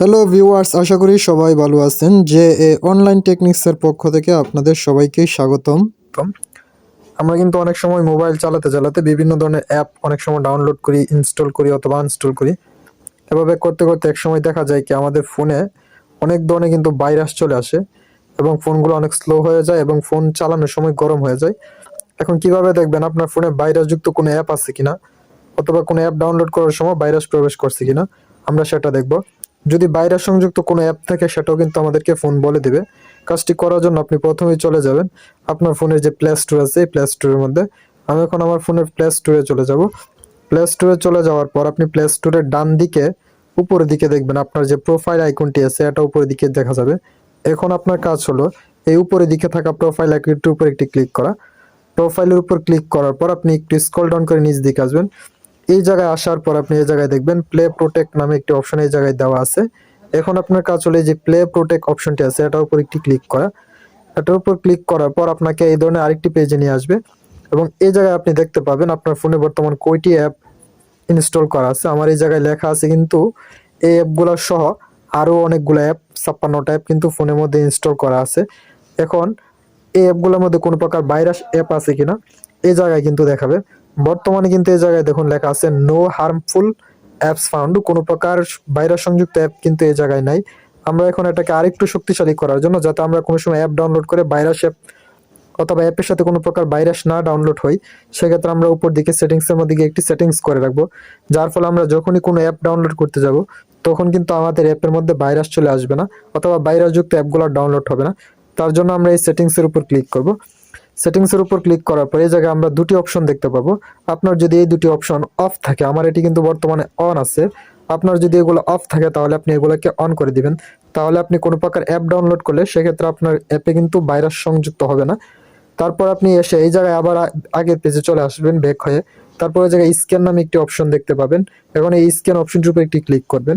Hello viewers আশা করি সবাই ভালো আছেন। যে অনলাইন টেকনিক্সের পক্ষ থেকে আপনাদের সবাইকে স্বাগতম। আমরা কিন্তু অনেক সময় মোবাইল চালাতে চালাতে বিভিন্ন ধরনের অ্যাপ অনেক সময় ডাউনলোড করি ইনস্টল করি অথবা আনস্টল করি। এভাবে করতে করতে এক সময় দেখা যায় কি আমাদের ফোনে অনেক ধরনের কিন্তু ভাইরাস চলে আসে এবং ফোনগুলো অনেক স্লো হয়ে যায় এবং ফোন চালানোর সময় গরম হয়ে যায়। এখন কীভাবে দেখবেন আপনার ফোনে ভাইরাসযুক্ত কোনো অ্যাপ আছে কিনা? অথবা কোনো অ্যাপ ডাউনলোড করার সময় ভাইরাস প্রবেশ করছে কিনা? আমরা সেটা দেখব। যদি ভাইরাস সংযুক্ত কোনো অ্যাপ থাকে, সেটাও কিন্তু আমাদেরকে ফোন বলে দেবে। কাজটি করার জন্য আপনি প্রথমেই চলে যাবেন। আপনার ফোনের যে প্লে স্টোর আছে, এই প্লে স্টোরের মধ্যে আমি এখন আমার ফোনের প্লে স্টোরে চলে যাব। প্লে স্টোরে চলে যাওয়ার পর আপনি প্লে স্টোরের ডান দিকে, উপরের দিকে দেখবেন আপনার যে প্রোফাইল আইকনটি আছে, এটা উপরের দিকে দেখা যাবে। এখন আপনার কাজ হলো, এই উপরের দিকে থাকা প্রোফাইল আইকনটির উপর একটি ক্লিক করা। প্রোফাইলের উপর ক্লিক করার পর আপনি একটু স্ক্রল ডাউন করে নিচ দিকে আসবেন। এই জায়গায় আসার পর আপনি এই জায়গায় দেখবেন প্লে প্রোটেক্ট নামে একটি অপশন এই জায়গায় দেওয়া আছে। এখন আপনার কাজ হলো যে প্লে প্রোটেক্ট অপশনটি আছে, এটার উপর একটি ক্লিক করা। এটার উপর ক্লিক করার পর আপনাকে এই ধরনের আরেকটি পেজে নিয়ে আসবে। এবং এই জায়গায় আপনি দেখতে পাবেন আপনার ফোনে বর্তমান কয়টি অ্যাপ ইনস্টল করা আছে। আমার এই জায়গায় লেখা আছে কিন্তু এই অ্যাপগুলো সহ আরও অনেকগুলো অ্যাপ ছাপ্পান্নটা অ্যাপ কিন্তু ফোনের মধ্যে ইনস্টল করা আছে। এখন এই অ্যাপগুলোর মধ্যে কোনো প্রকার ভাইরাস অ্যাপ আছে কিনা, এই জায়গায় কিন্তু দেখাবে। বর্তমানে কিন্তু এই জায়গায় দেখুন লেখা আছে নো হার্মফুল অ্যাপস ফাউন্ড কোনো প্রকার ভাইরাস সংযুক্ত অ্যাপ কিন্তু এই জায়গায় নাই। আমরা এখন এটাকে আরেকটু শক্তিশালী করার জন্য যাতে আমরা কোনো সময় অ্যাপ ডাউনলোড করে ভাইরাস অ্যাপ অথবা অ্যাপের সাথে কোনো প্রকার ভাইরাস না ডাউনলোড হয় সেক্ষেত্রে আমরা উপর দিকে সেটিংসের মধ্যে গিয়ে একটি সেটিংস করে রাখব, যার ফলে আমরা যখনই কোনো অ্যাপ ডাউনলোড করতে যাব, তখন কিন্তু আমাদের অ্যাপের মধ্যে ভাইরাস চলে আসবে না, অথবা ভাইরাসযুক্ত অ্যাপগুলো ডাউনলোড হবে না। তার জন্য আমরা এই সেটিংসের উপর ক্লিক করব। সেটিংসের উপর ক্লিক করার পর এই জায়গায় আমরা দুটি অপশন দেখতে পাবো। আপনার যদি এই দুটি অপশন অফ থাকে, আমার এটি কিন্তু বর্তমানে অন আছে। আপনার যদি এগুলো অফ থাকে, তাহলে আপনি এগুলোকে অন করে দিবেন। তাহলে আপনি কোনো প্রকার অ্যাপ ডাউনলোড করলে সেক্ষেত্রে আপনার অ্যাপে কিন্তু ভাইরাস সংযুক্ত হবে না। তারপর আপনি এসে এই জায়গায় আবার আগের পেজে চলে আসবেন ব্যাক হয়ে। তারপর এই জায়গায় স্ক্যান নামে একটি অপশন দেখতে পাবেন। এখন এই স্ক্যান অপশনটির উপর একটি ক্লিক করবেন।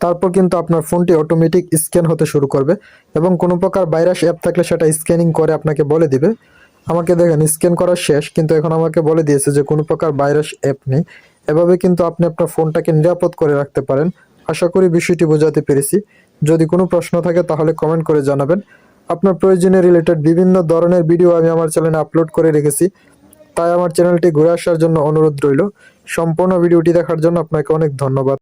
তারপর কিন্তু আপনার ফোনটি অটোমেটিক স্ক্যান হতে শুরু করবে এবং কোনো প্রকার ভাইরাস অ্যাপ থাকলে সেটা স্ক্যানিং করে আপনাকে বলে দিবে। আমাকে দেখেন স্ক্যান করা শেষ, কিন্তু এখন আমাকে বলে দিয়েছে যে কোনো প্রকার ভাইরাস অ্যাপ নেই। এভাবে কিন্তু আপনি আপনার ফোনটাকে নিরাপদ করে রাখতে পারেন। আশা করি বিষয়টি বোঝাতে পেরেছি। যদি কোনো প্রশ্ন থাকে তাহলে কমেন্ট করে জানাবেন। আপনার প্রয়োজনে রিলেটেড বিভিন্ন ধরনের ভিডিও আমি আমার চ্যানেলে আপলোড করে রেখেছি। তাই আমার চ্যানেলটি ঘুরে আসার জন্য অনুরোধ রইল। সম্পূর্ণ ভিডিওটি দেখার জন্য আপনাকে অনেক ধন্যবাদ।